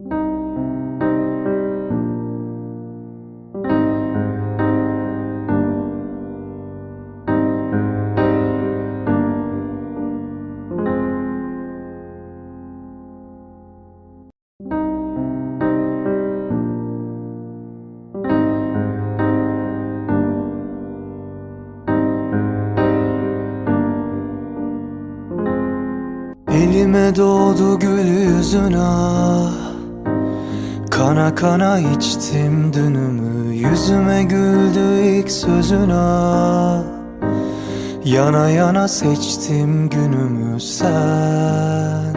Elime doğdu gül yüzün ah Kana kana içtim dünümü Yüzüme güldü ilk sözün ah Yana yana seçtim günümü sen.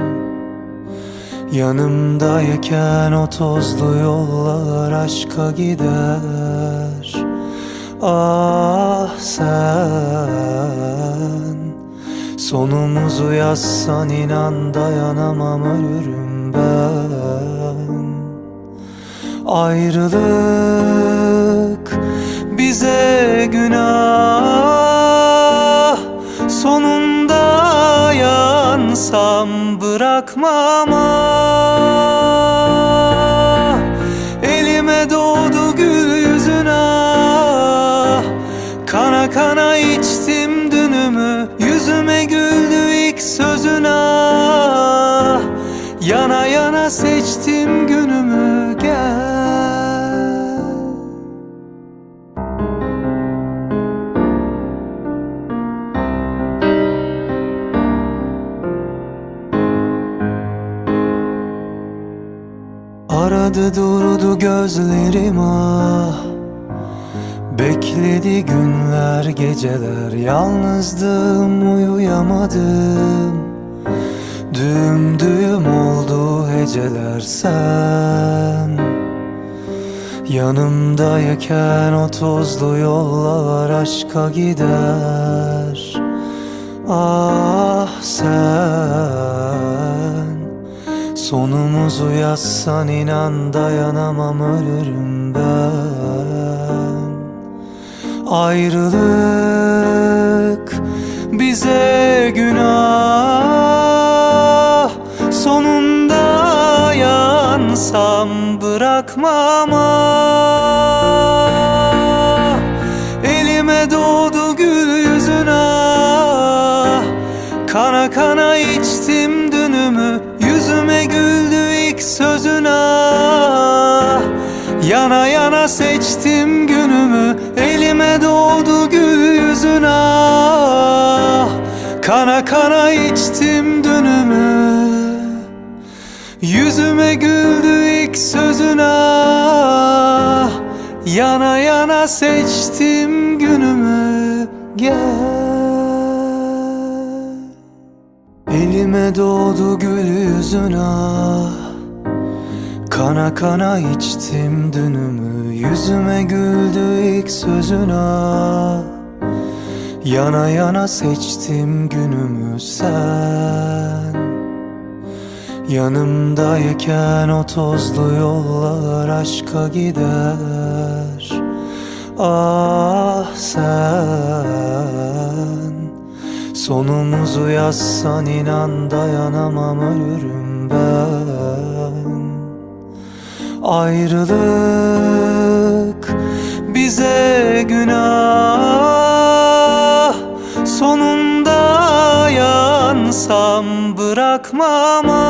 Yanımdayken o tozlu yollar aşka gider. Ah sen. Sonumuzu yazsan inan dayanamam ölürüm ben Ayrılık bize günah. Sonunda yansam bırakmam ah. Elime doğdu gül yüzün ah. Kana kana içtim dünümü Yüzüme güldü ilk sözün ah. Yana yana seçtim günümü Aradı durdu gözlerim ah. Bekledi günler geceler. Yalnızdım uyuyamadım. Düğüm düğüm oldu heceler sen. Yanımdayken o tozlu yollar aşka gider. Ah sen yazsan inan dayanamam ölürüm ben. Ayrılık bize günah. Sonunda yansam bırakmam ah. Elime doğdu gül yüzün ah Kana kana içtim güldü ilk sözün ah Yana yana seçtim günümü Elime doğdu gül yüzün ah Kana kana içtim dünümü. Yüzüme güldü ilk sözün ah Yana yana seçtim günümü Gel. Elime doğdu gül yüzün ah Kana kana içtim dünümü Yüzüme güldü ilk sözün Yana yana seçtim günümü sen. Yanımdayken o tozlu yollar aşka gider. Ah sen. Sonumuzu yazsan inan dayanamam ölürüm ben Ayrılık bize günah. Sonunda yansam bırakmam